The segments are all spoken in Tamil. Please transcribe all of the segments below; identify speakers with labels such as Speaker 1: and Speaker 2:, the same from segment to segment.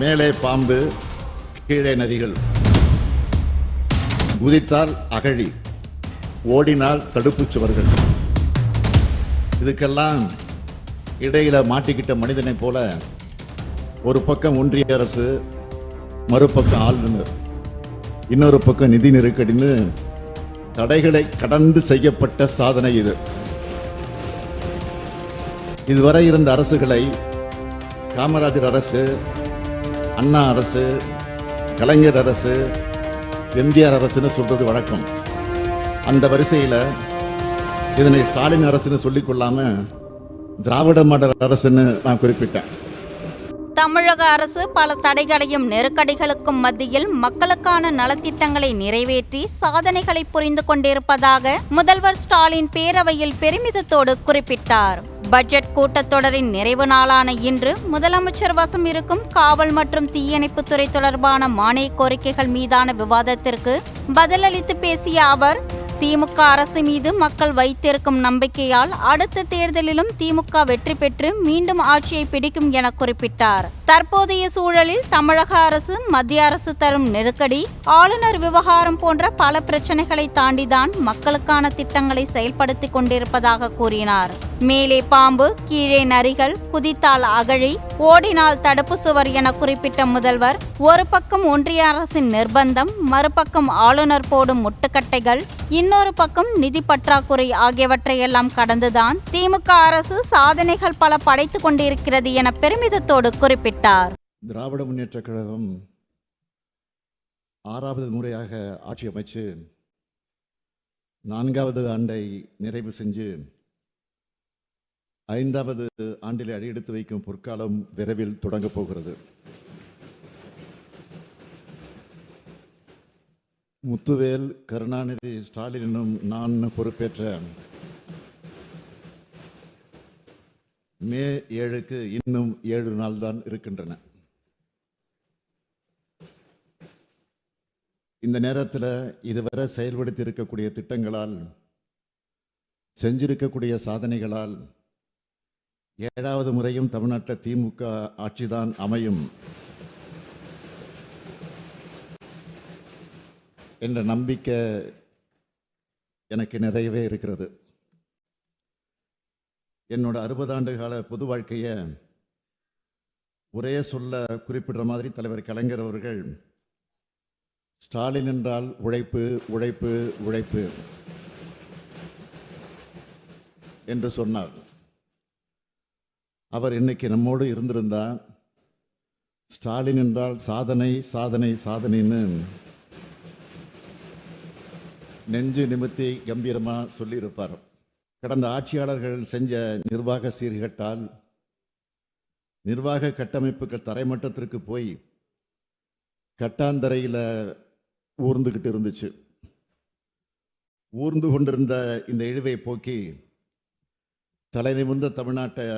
Speaker 1: மேலே பாம்பு கீழே நரிகள் குதித்தால் அகழி ஓடினால் தடுப்பு சுவர்கள். இதுக்கெல்லாம் இடையில மாட்டிக்கிட்ட மனிதனைப் போல ஒரு பக்கம் ஒன்றிய அரசு மறுபக்கம் ஆளுநர். இன்னொரு பக்கம் நிதி நெருக்கடின்னு தடைகளை கடந்து செய்யப்பட்ட சாதனை இது. இதுவரை இருந்த அரசுகளை காமராஜர் அரசு அண்ணா அரசு கலைஞர் அரசு எம்ஜிஆர் அரசுன்னு சொல்றது வழக்கம். அந்த வரிசையில் இதனை ஸ்டாலின் அரசுன்னு சொல்லிக்கொள்ளாம திராவிட மாடல் அரசுன்னு நான் குறிப்பிட்டேன்.
Speaker 2: தமிழக அரசு பல தடைகளையும் நெருக்கடிகளுக்கும் மத்தியில் மக்களுக்கான நலத்திட்டங்களை நிறைவேற்றி சாதனைகளை புரிந்து கொண்டிருப்பதாக முதல்வர் ஸ்டாலின் பேரவையில் பெருமிதத்தோடு குறிப்பிட்டார். பட்ஜெட் கூட்டத்தொடரின் நிறைவு நாளான இன்று முதலமைச்சர் வசம் இருக்கும் காவல் மற்றும் தீயணைப்புத்துறை தொடர்பான மானிய கோரிக்கைகள் மீதான விவாதத்திற்கு பதிலளித்து பேசிய அவர் திமுக அரசு மீது மக்கள் வைத்திருக்கும் நம்பிக்கையால் அடுத்த தேர்தலிலும் திமுக வெற்றி பெற்று மீண்டும் ஆட்சியை பிடிக்கும் என குறிப்பிட்டார். தற்போதைய சூழலில் தமிழக அரசு மத்திய அரசு தரும் நெருக்கடி ஆளுநர் விவகாரம் போன்ற பல பிரச்சனைகளை தாண்டிதான் மக்களுக்கான திட்டங்களை செயல்படுத்திக் கொண்டிருப்பதாக கூறினார். மேலே பாம்பு கீழே நரிகள் குதித்தால் அகழி ஓடினால் தடுப்பு சுவர் என குறிப்பிட்ட முதல்வர் ஒரு பக்கம் ஒன்றிய அரசின் நிர்பந்தம் மறுபக்கம் ஆளுநர் போடும் முட்டுக்கட்டைகள் இன்னொரு பக்கம் நிதி பற்றாக்குறை ஆகியவற்றையெல்லாம் கடந்துதான் திமுக அரசு சாதனைகள் பல படைத்துக் கொண்டிருக்கிறது என பெருமிதத்தோடு குறிப்பிட்டார்.
Speaker 1: திராவிட முன்னேற்ற கழகம் ஆறாவது முறையாக ஆட்சி அமைச்சு நான்காவது ஆண்டை நிறைவு செஞ்சு ஐந்தாவது ஆண்டில் அடியெடுத்து வைக்கும் பொற்காலம் விரைவில் தொடங்கப் போகிறது. முத்துவேல் கருணாநிதி ஸ்டாலினும் நான் பொறுப்பேற்ற மே ஏழுக்கு இன்னும் ஏழு நாள் தான் இருக்கின்றன. இந்த நேரத்தில் இதுவரை செயல்படுத்தி இருக்கக்கூடிய திட்டங்களால் செஞ்சிருக்கக்கூடிய சாதனைகளால் ஏழாவது முறையும் தமிழ்நாட்டில் திமுக ஆட்சிதான் அமையும் என்ற நம்பிக்கை எனக்கு நிறையவே இருக்கிறது. என்னோட அறுபது ஆண்டு கால பொது வாழ்க்கையை ஒரே சொல்ல குறிப்பிடுற மாதிரி தலைவர் கலைஞர் அவர்கள் ஸ்டாலின் என்றால் உழைப்பு உழைப்பு உழைப்பு என்று சொன்னார். அவர் இன்னைக்கு நம்மோடு இருந்திருந்தா ஸ்டாலின் என்றால் சாதனை சாதனை சாதனைன்னு நெஞ்சு நிமித்தி கம்பீரமாக சொல்லியிருப்பார். கடந்த ஆட்சியாளர்கள் செஞ்ச நிர்வாக சீர்கட்டால் நிர்வாக கட்டமைப்புகள் தரைமட்டத்திற்கு போய் கட்டாந்தரையில் ஊர்ந்துக்கிட்டு இருந்துச்சு. ஊர்ந்து கொண்டிருந்த இந்த இழிவை போக்கி தலை நிமிர்ந்த தமிழ்நாட்டை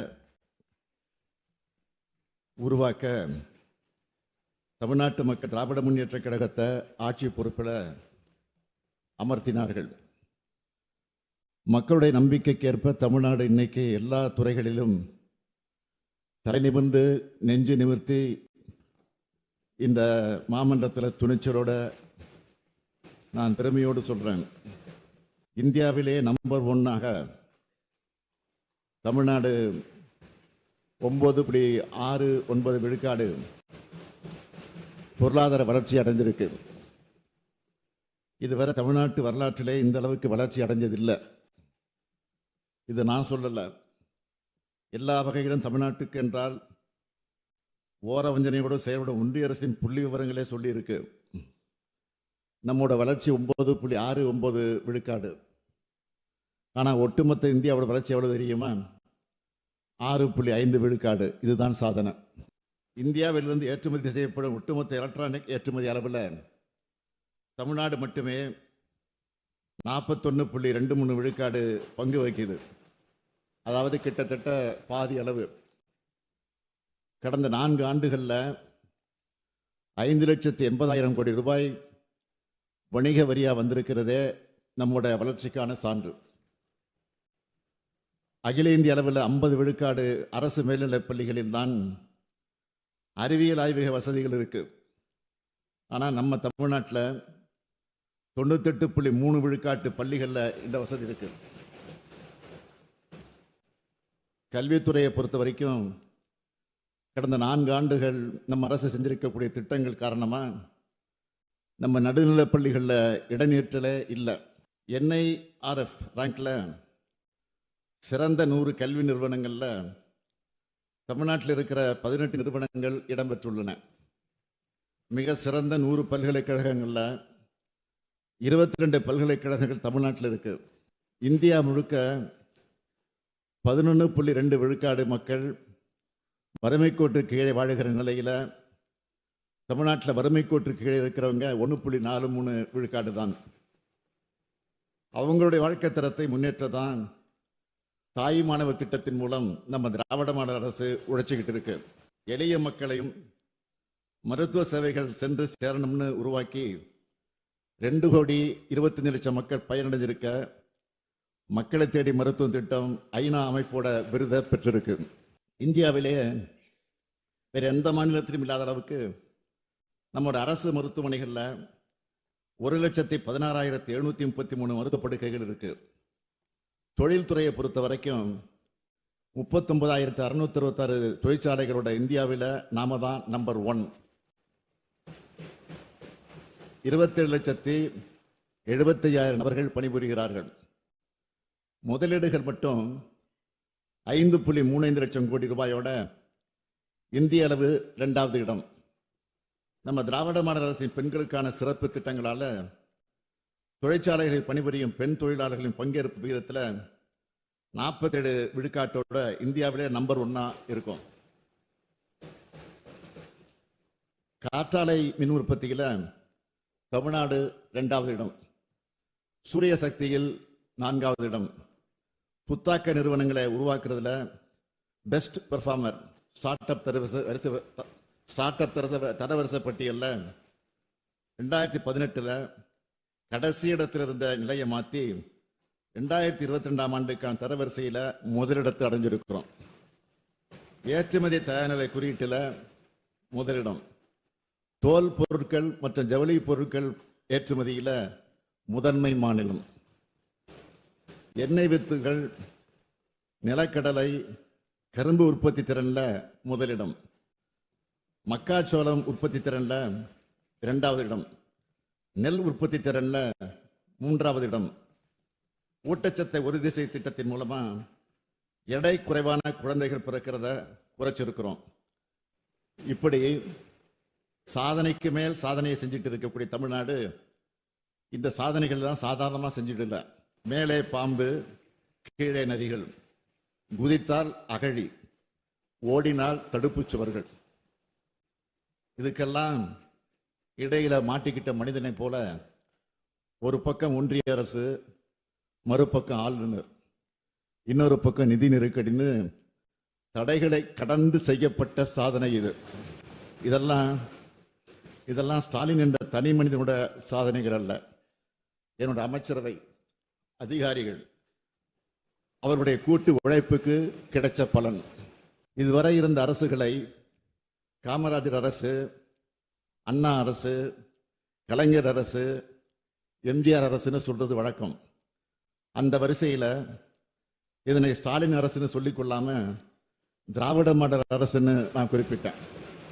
Speaker 1: உருவாக்க தமிழ்நாட்டு மக்கள் திராவிட முன்னேற்ற கழகத்தை ஆட்சி பொறுப்பில் அமர்த்தினார்கள். மக்களுடைய நம்பிக்கைக்கேற்ப தமிழ்நாடு இன்னைக்கு எல்லா துறைகளிலும் தலை நிமிர்ந்து நெஞ்சு நிமிர்த்தி இந்த மாமன்றத்தில் துணிச்சலோட நான் பெருமையோடு சொல்கிறேன் இந்தியாவிலே நம்பர் ஒன்னாக தமிழ்நாடு ஒம்பது புள்ளி ஆறு ஒன்பது விழுக்காடு பொருளாதார வளர்ச்சி அடைஞ்சிருக்கு. இதுவரை தமிழ்நாட்டு வரலாற்றிலே இந்த அளவுக்கு வளர்ச்சி அடைஞ்சதில்லை. இது நான் சொல்லலை. எல்லா வகையிலும் தமிழ்நாட்டுக்கு என்றால் ஓர வஞ்சனையோடு செயல்பட ஒன்றிய அரசின் புள்ளி விவரங்களே சொல்லியிருக்கு. நம்மோட வளர்ச்சி ஒன்பது புள்ளி ஆறு ஒன்பது விழுக்காடு. ஆனால் ஒட்டுமொத்த இந்தியாவோட வளர்ச்சி எவ்வளோ தெரியுமா? ஆறு புள்ளி ஐந்து விழுக்காடு. இதுதான் சாதனை. இந்தியாவிலிருந்து ஏற்றுமதி செய்யப்படும் ஒட்டுமொத்த எலக்ட்ரானிக் ஏற்றுமதி அளவில் தமிழ்நாடு மட்டுமே நாற்பத்தொன்று புள்ளி ரெண்டு மூணு விழுக்காடு பங்கு வகிக்குது. அதாவது கிட்டத்தட்ட பாதி அளவு. கடந்த நான்கு ஆண்டுகளில் ஐந்து லட்சத்து எண்பதாயிரம் கோடி ரூபாய் வணிக வரியாக வந்திருக்கிறதே நம்மோட வளர்ச்சிக்கான சான்று. அகில இந்திய அளவில் ஐம்பது விழுக்காடு அரசு மேல்நிலைப் பள்ளிகளில் தான் அறிவியல் ஆய்வக வசதிகள் இருக்கு. ஆனால் நம்ம தமிழ்நாட்டில் தொண்ணூத்தெட்டு புள்ளி மூணு விழுக்காட்டு பள்ளிகளில் இந்த வசதி இருக்கு. கல்வித்துறையை பொறுத்த வரைக்கும் கடந்த நான்கு ஆண்டுகள் நம்ம அரசு செஞ்சிருக்கக்கூடிய திட்டங்கள் காரணமாக நம்ம நடுநிலைப் பள்ளிகளில் இடைநிற்றலே இல்லை. என்ஐஆர்எஃப் ரேங்கில் சிறந்த நூறு கல்வி நிறுவனங்களில் தமிழ்நாட்டில் இருக்கிற பதினெட்டு நிறுவனங்கள் இடம்பெற்றுள்ளன. மிக சிறந்த நூறு பல்கலைக்கழகங்களில் இருபத்தி ரெண்டு பல்கலைக்கழகங்கள் தமிழ்நாட்டில் இருக்குது இந்தியா முழுக்க பதினொன்று புள்ளி ரெண்டு விழுக்காடு மக்கள் வறுமைக்கோட்டுக்கு கீழே வாழுகிற நிலையில் தமிழ்நாட்டில் வறுமைக்கோட்டுக்கு கீழே இருக்கிறவங்க ஒன்று புள்ளி நாலு மூணு விழுக்காடு தான். அவங்களுடைய வாழ்க்கை தரத்தை முன்னேற்ற தான் தாய் மாணவர் திட்டத்தின் மூலம் நம்ம திராவிட மாடல் அரசு உழைச்சிக்கிட்டு இருக்கு. எளிய மக்களையும் மருத்துவ சேவைகள் சென்று சேரணும்னு உருவாக்கி ரெண்டு கோடி இருபத்தஞ்சு லட்சம் மக்கள் பயனடைஞ்சிருக்க மக்களை தேடி மருத்துவம் திட்டம் ஐநா அமைப்போட விருதை பெற்றிருக்கு. இந்தியாவிலேயே வேறு எந்த மாநிலத்திலும் இல்லாத அளவுக்கு நம்மளோட அரசு மருத்துவமனைகளில் ஒரு லட்சத்தி பதினாறாயிரத்தி எழுநூற்றி முப்பத்தி மூணு மருத்துவ படுக்கைகள் இருக்குது தொழில்துறையை பொறுத்த வரைக்கும் முப்பத்தொன்பதாயிரத்தி அறுநூத்தி அறுபத்தாறு தொழிற்சாலைகளோட இந்தியாவில் நாம தான் நம்பர் ஒன் இருபத்தேழு லட்சத்தி எழுபத்தையாயிரம் நபர்கள் பணிபுரிகிறார்கள். முதலீடுகள் மட்டும் ஐந்து புள்ளி மூணைந்து லட்சம் கோடி ரூபாயோட இந்திய அளவு ரெண்டாவது இடம். நம்ம திராவிட மாடல் அரசின் பெண்களுக்கான சிறப்பு திட்டங்களால் தொழிற்சாலைகளில் பணிபுரியும் பெண் தொழிலாளர்களின் பங்கேற்பு விகிதத்தில் நாற்பத்தேழு விழுக்காட்டோட இந்தியாவிலே நம்பர் ஒன்னா இருக்கும். காற்றாலை மின் உற்பத்தியில் தமிழ்நாடு ரெண்டாவது இடம். சூரிய சக்தியில் நான்காவது இடம். புத்தாக்க நிறுவனங்களை உருவாக்குறதுல பெஸ்ட் பெர்ஃபார்மர் ஸ்டார்ட் அப் தரவரிசை வரிசை ஸ்டார்ட் அப் தரச தரவரிசை பட்டியலில் ரெண்டாயிரத்தி பதினெட்டில் கடைசி இடத்தில் இருந்த நிலையை மாற்றி ரெண்டாயிரத்தி இருபத்தி ரெண்டாம் ஆண்டுக்கான தரவரிசையில் முதலிடத்தை அடைஞ்சிருக்கிறோம். ஏற்றுமதி தயார்நிலை குறியீட்டில் முதலிடம். தோல் பொருட்கள் மற்றும் ஜவுளி பொருட்கள் ஏற்றுமதியில் முதன்மை மாநிலம். எண்ணெய் வித்துகள் நிலக்கடலை கரும்பு உற்பத்தி திறனில் முதலிடம். மக்காச்சோளம் உற்பத்தி திறனில் இரண்டாவது இடம். நெல் உற்பத்தி திறனில் மூன்றாவது இடம். ஊட்டச்சத்தை உறுதி செய் திட்டத்தின் மூலமாக எடை குறைவான குழந்தைகள் பிறக்கிறத குறைச்சிருக்கிறோம். இப்படி சாதனைக்கு மேல் சாதனையை செஞ்சுட்டு இருக்கக்கூடிய தமிழ்நாடு இந்த சாதனைகள் தான் சாதாரணமாக செஞ்சுட்டு இல்லை மேலே பாம்பு கீழே நரிகள். குதித்தால் அகழி ஓடினால் தடுப்பு சுவர்கள். இதுக்கெல்லாம் இடையில மாட்டிக்கிட்ட மனிதனை போல ஒரு பக்கம் ஒன்றிய அரசு மறுபக்கம் ஆளுநர். இன்னொரு பக்கம் நிதி நெருக்கடின்னு தடைகளை கடந்து செய்யப்பட்ட சாதனை இது. இதெல்லாம் இதெல்லாம் ஸ்டாலின் என்ற தனி மனிதனோட சாதனைகள் அல்ல. என்னோட அமைச்சரவை அதிகாரிகள் அவருடைய கூட்டு உழைப்புக்கு கிடைச்ச பலன். இதுவரை இருந்த அரசுகளை காமராஜர் அரசு அண்ணா அரசு கலைஞர் அரசு எம்ஜிஆர் அரசுன்னு சொல்றது வழக்கம். அந்த வரிசையில் இதனை ஸ்டாலின் அரசுன்னு சொல்லிக்கொள்ளாமல் திராவிட மாடல் அரசுன்னு நான் குறிப்பிட்டேன்.